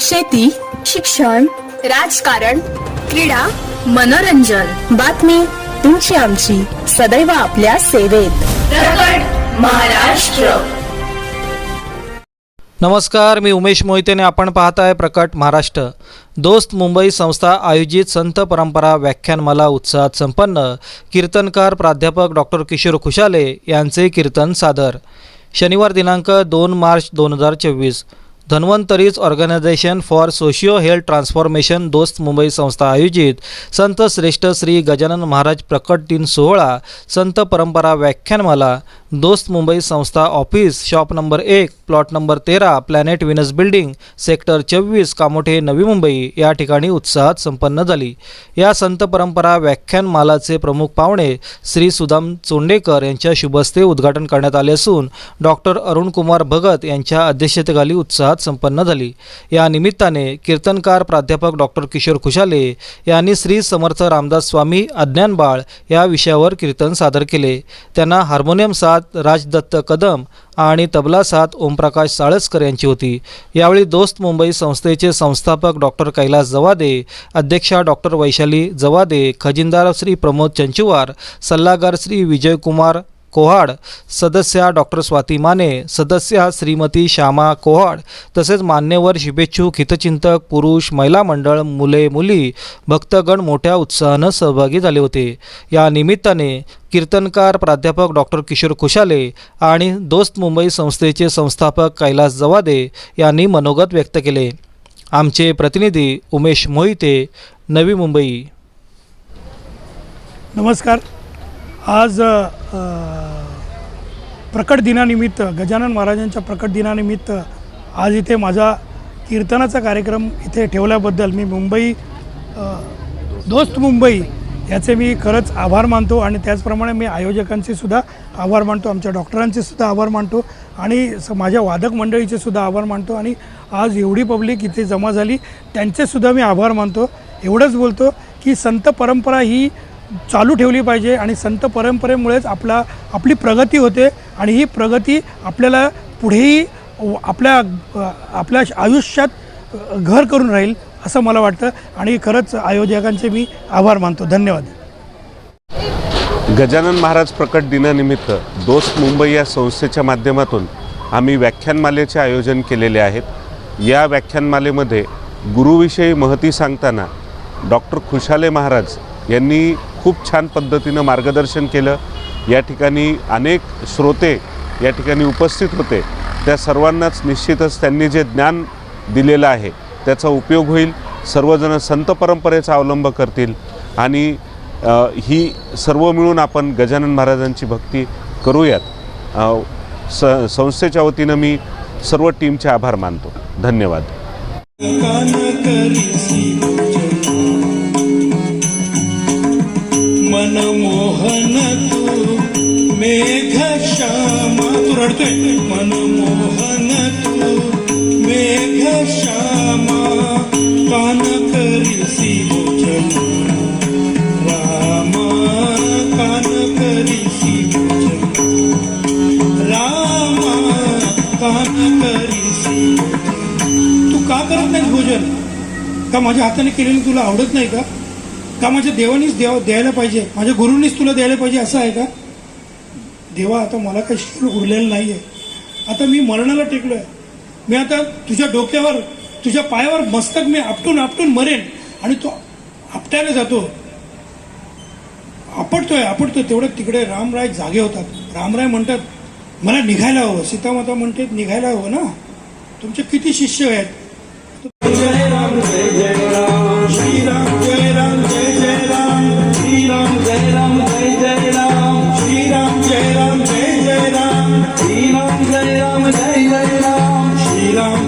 शेती शिक्षण राजकारण क्रीडा मनोरंजन. बातमी तुमची आमची. सदैव आपल्या सेवेत. प्रकट महाराष्ट्र. नमस्कार मी उमेश मोहिते आणि आपण पाहत आहे प्रकट महाराष्ट्र. दोस्त मुंबई संस्था आयोजित संत परंपरा व्याख्यानमाला उत्साहात संपन्न कीर्तनकार प्राध्यापक डॉक्टर किशोर खुशाले यांचे कीर्तन सादर. शनिवार दिनांक दोन मार्च दोन हजार चोवीस. Dhanvantari's organisation for socio health transformation Dost Mumbai संस्था आयोजित संत श्रेष्ठ श्री गजानन महाराज प्रकट दिन सोहळा संत परंपरा व्याख्यानमाला दोस्त मुंबई संस्था ऑफिस शॉप नंबर एक प्लॉट नंबर तेरा प्लॅनेट विनस बिल्डिंग सेक्टर चोवीस कामोठे नवी मुंबई या ठिकाणी उत्साहात संपन्न झाली. या संत परंपरा व्याख्यानमालाचे प्रमुख पाहुणे श्री सुदाम चोंडेकर यांच्या शुभस्ते उद्घाटन करण्यात आले असून डॉक्टर अरुणकुमार भगत यांच्या अध्यक्षतेखाली उत्साहात संपन्न झाली. या निमित्ताने कीर्तनकार प्राध्यापक डॉक्टर किशोर खुशाले यांनी श्री समर्थ रामदास स्वामी अज्ञानबाळ या विषयावर कीर्तन सादर केले. त्यांना हार्मोनियम साथ राजदत्त कदम आणि तबला साथ ओमप्रकाश साळसकर यांची होती. यावेळी दोस्त मुंबई संस्थेचे संस्थापक डॉक्टर कैलास जवादे अध्यक्षा डॉक्टर वैशाली जवादे खजिनदार श्री प्रमोद चंचुवार सल्लागार श्री विजयकुमार कोहाड सदस्या डॉक्टर स्वाती माने सदस्या श्रीमती श्यामा कोहाड तसेच मान्यवर शुभेच्छुक हितचिंतक पुरुष महिला मंडळ मुले मुली भक्तगण मोठ्या उत्साहानं सहभागी झाले होते. या निमित्ताने कीर्तनकार प्राध्यापक डॉक्टर किशोर खुशाले आणि दोस्त मुंबई संस्थेचे संस्थापक कैलास जवादे यांनी मनोगत व्यक्त केले. आमचे प्रतिनिधी उमेश मोहिते नवी मुंबई. नमस्कार. आज प्रकट दिनानिमित्त गजानन महाराजांच्या प्रकट दिनानिमित्त आज इथे माझा कीर्तनाचा कार्यक्रम इथे ठेवल्याबद्दल मी मुंबई दोस्त मुंबई याचे मी खरंच आभार मानतो आणि त्याचप्रमाणे मी आयोजकांचे सुद्धा आभार मानतो आमच्या डॉक्टरांचे सुद्धा आभार मानतो आणि स माझ्या वादक मंडळीचे सुद्धा आभार मानतो आणि आज एवढी पब्लिक इथे जमा झाली त्यांचेसुद्धा मी आभार मानतो. एवढंच बोलतो की संत परंपरा ही चालू ठेवली पाहिजे आणि संत परंपरेमुळेच आपला आपली प्रगती होते आणि ही प्रगती आपल्याला पुढेही आपल्या आपल्या आयुष्यात घर करून राहील असं मला वाटतं. आणि खरंच आयोजकांचे मी आभार मानतो. धन्यवाद. गजानन महाराज प्रकट दिनानिमित्त दोस्त मुंबई या संस्थेच्या माध्यमातून आम्ही व्याख्यानमालेचे आयोजन केलेले आहेत. या व्याख्यानमालेमध्ये गुरुविषयी महती सांगताना डॉक्टर खुशाले महाराज यांनी खूप छान पद्धतीनं मार्गदर्शन केलं. या ठिकाणी अनेक श्रोते या ठिकाणी उपस्थित होते. त्या सर्वांनाच निश्चितच त्यांनी जे ज्ञान दिलेलं आहे त्याचा उपयोग होईल. सर्वजण संत परंपरेचा अवलंब करतील आणि ही सर्व मिळून आपण गजानन महाराजांची भक्ती करूयात. स संस्थेच्या वतीनं मी सर्व टीमचे आभार मानतो. धन्यवाद. मनमोहन तू मेघ श्यामा तू रडतोय. मनमोहन तू मेघ श्यामा कान करीसी भोजन रामा कान करीसी भोजन रामा कान करीसी तू का करत नाही भोजन का माझ्या हाताने केलेलं तुला आवडत नाही का? का माझ्या देवानीच देव द्यायला पाहिजे? माझ्या गुरुनीच तुला द्यायला पाहिजे असं आहे का? देवा आता मला काही शिकून उरलेलं नाही आहे आता मी मरणाला टेकलो आहे मी आता तुझ्या डोक्यावर तुझ्या पायावर मस्तक मी आपटून आपटून मरेन आणि तो आपटायला जातो. आपटतोय आपटतोय. तेवढं तिकडे रामराय जागे होतात. रामराय म्हणतात मला निघायला हवं. सीतामाता म्हणते निघायला हवं ना? तुमचे किती शिष्य आहेत.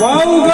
Whoa. God.